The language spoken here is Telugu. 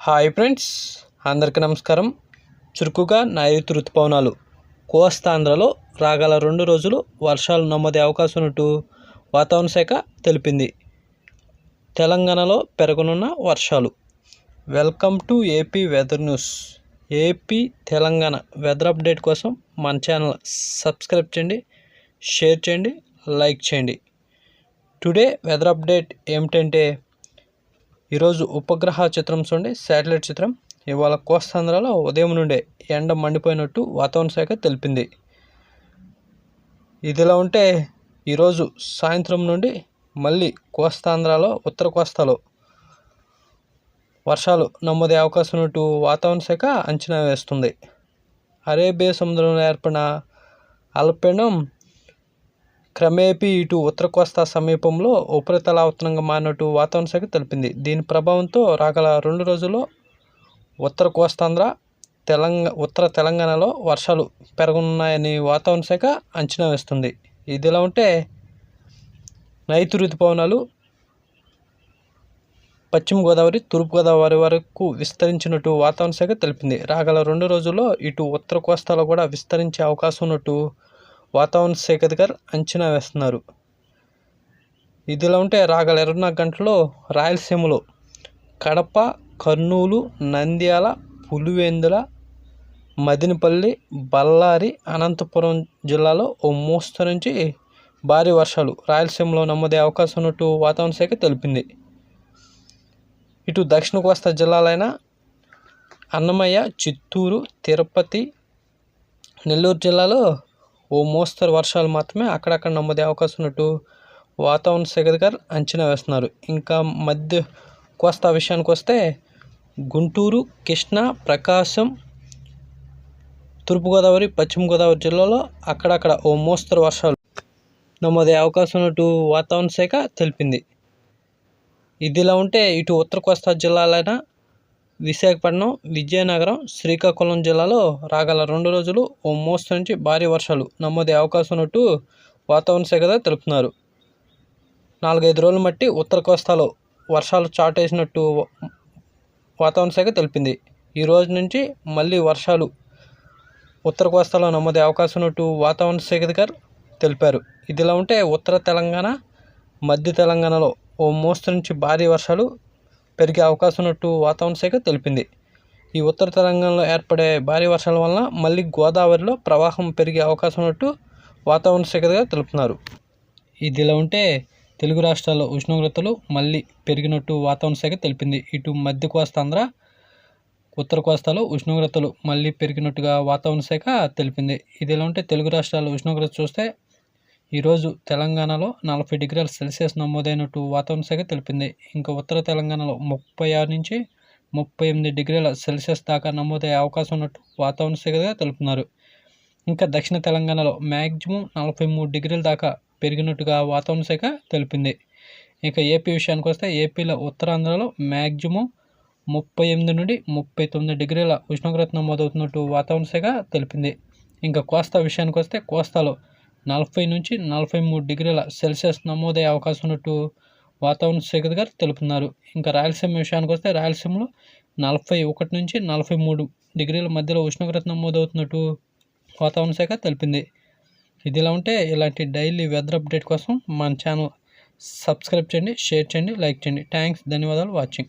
హాయ్ ఫ్రెండ్స్ అందరికీ నమస్కారం. చురుకుగా నైరుతి ఋతుపవనాలు. కోస్తాంధ్రలో రాగల రెండు రోజులు వర్షాలు నమోదే అవకాశం ఉన్నట్టు వాతావరణ శాఖ తెలిపింది. తెలంగాణలో పెరగనున్న వర్షాలు. Welcome to AP weather news. AP Telangana weather update కోసం మన ఛానల్ సబ్స్క్రైబ్ చేయండి షేర్ చేయండి లైక్ చేయండి. టుడే వెదర్ అప్డేట్ ఏమిటంటే ఈరోజు ఉపగ్రహ చిత్రం చూడండి శాటిలైట్ చిత్రం. ఇవాళ కోస్తాంధ్రలో ఉదయం నుండే ఎండ మండిపోయినట్టు వాతావరణ శాఖ తెలిపింది. ఇదిలా ఉంటే ఈరోజు సాయంత్రం నుండి మళ్ళీ కోస్తాంధ్రలో ఉత్తర కోస్తాలో వర్షాలు నమోదే అవకాశం ఉన్నట్టు వాతావరణ శాఖ అంచనా వేస్తుంది. అరేబియా సముద్రంలో ఏర్పడిన అల్పపీడనం క్రమేపీ ఇటు ఉత్తర కోస్తా సమీపంలో ఉపరితలావతనంగా మారినట్టు వాతావరణ శాఖ తెలిపింది. దీని ప్రభావంతో రాగల రెండు రోజుల్లో ఉత్తర కోస్తాంధ్ర తెలంగాణ ఉత్తర తెలంగాణలో వర్షాలు పెరగనున్నాయని వాతావరణ శాఖ అంచనా వేస్తుంది. ఇదిలా ఉంటే నైతు ఋతుపవనాలు పశ్చిమ గోదావరి తూర్పు గోదావరి వరకు విస్తరించినట్టు వాతావరణ శాఖ తెలిపింది. రాగల రెండు రోజుల్లో ఇటు ఉత్తర కోస్తాలో కూడా విస్తరించే అవకాశం ఉన్నట్టు వాతావరణ శాఖ అధికారులు అంచనా వేస్తున్నారు. ఇదిలా ఉంటే రాగల ఇరవై నాలుగు గంటల్లో రాయలసీమలో కడప కర్నూలు నంద్యాల పులివెందుల మదినపల్లి బళ్ళారి అనంతపురం జిల్లాలో ఓ మోస్తరు నుంచి భారీ వర్షాలు రాయలసీమలో నమ్మదే అవకాశం ఉన్నట్టు వాతావరణ శాఖ తెలిపింది. ఇటు దక్షిణ కోస్తా జిల్లాలైన అన్నమయ్య చిత్తూరు తిరుపతి నెల్లూరు జిల్లాలో ఓ మోస్తరు వర్షాలు మాత్రమే అక్కడక్కడ నమ్మదే అవకాశం ఉన్నట్టు వాతావరణ శాఖ గారు అంచనా వేస్తున్నారు. ఇంకా మధ్య కోస్తా విషయానికి వస్తే గుంటూరు కృష్ణా ప్రకాశం తూర్పుగోదావరి పశ్చిమ గోదావరి జిల్లాలో అక్కడక్కడ ఓ మోస్తరు వర్షాలు నమోదే అవకాశం ఉన్నట్టు వాతావరణ శాఖ తెలిపింది. ఇదిలా ఉంటే ఇటు ఉత్తర కోస్తా జిల్లాలైన విశాఖపట్నం విజయనగరం శ్రీకాకుళం జిల్లాలో రాగల రెండు రోజులు ఓ మోస్తరు నుంచి భారీ వర్షాలు నమోదే అవకాశం ఉన్నట్టు వాతావరణ శాఖ తెలుపుతున్నారు. నాలుగైదు రోజులు మట్టి ఉత్తర కోస్తాలో వర్షాలు చాటేసినట్టు వాతావరణ శాఖ తెలిపింది. ఈ రోజు నుంచి మళ్ళీ వర్షాలు ఉత్తర కోస్తాలో నమోదే అవకాశం ఉన్నట్టు వాతావరణ శాఖ గారు తెలిపారు. ఇదిలా ఉంటే ఉత్తర తెలంగాణ మధ్య తెలంగాణలో ఓ మోస్తరు నుంచి భారీ వర్షాలు పెరిగే అవకాశం ఉన్నట్టు వాతావరణ శాఖ తెలిపింది. ఈ ఉత్తర తెలంగాణలో ఏర్పడే భారీ వర్షాల వలన మళ్ళీ గోదావరిలో ప్రవాహం పెరిగే అవకాశం ఉన్నట్టు వాతావరణ శాఖగా తెలుపుతున్నారు. ఇదిలా ఉంటే తెలుగు రాష్ట్రాల్లో ఉష్ణోగ్రతలు మళ్ళీ పెరిగినట్టు వాతావరణ శాఖ తెలిపింది. ఇటు మధ్య కోస్తాంధ్ర ఉత్తర కోస్తాలో ఉష్ణోగ్రతలు మళ్ళీ పెరిగినట్టుగా వాతావరణ శాఖ తెలిపింది. ఇదిలా ఉంటే తెలుగు రాష్ట్రాల్లో ఉష్ణోగ్రత చూస్తే ఈరోజు తెలంగాణలో నలభై డిగ్రీల సెల్సియస్ నమోదైనట్టు వాతావరణ శాఖ తెలిపింది. ఇంకా ఉత్తర తెలంగాణలో ముప్పై ఆరు నుంచి ముప్పై ఎనిమిది డిగ్రీల సెల్సియస్ దాకా నమోదయ్యే అవకాశం ఉన్నట్టు వాతావరణ శాఖగా తెలుపుతున్నారు. ఇంకా దక్షిణ తెలంగాణలో మ్యాక్సిమం నలభై మూడు డిగ్రీల దాకా పెరిగినట్టుగా వాతావరణ శాఖ తెలిపింది. ఇక ఏపీ విషయానికి వస్తే ఏపీలో ఉత్తరాంధ్రలో మ్యాక్సిమం ముప్పై ఎనిమిది నుండి ముప్పై తొమ్మిది డిగ్రీల ఉష్ణోగ్రత నమోదవుతున్నట్టు వాతావరణ శాఖ తెలిపింది. ఇంకా కోస్తా విషయానికి వస్తే కోస్తాలో నలభై నుంచి నలభై మూడు డిగ్రీల సెల్సియస్ నమోదయ్యే అవకాశం ఉన్నట్టు వాతావరణ శాఖ గారు తెలుపుతున్నారు. ఇంకా రాయలసీమ విషయానికి వస్తే రాయలసీమలో నలభై ఒకటి నుంచి నలభై మూడు డిగ్రీల మధ్యలో ఉష్ణోగ్రత నమోదవుతున్నట్టు వాతావరణ శాఖ తెలిపింది. ఇదిలా ఉంటే ఇలాంటి డైలీ వెదర్ అప్డేట్ కోసం మన ఛానల్ సబ్స్క్రైబ్ చేయండి షేర్ చేయండి లైక్ చేయండి. థ్యాంక్స్ ధన్యవాదాలు వాచింగ్.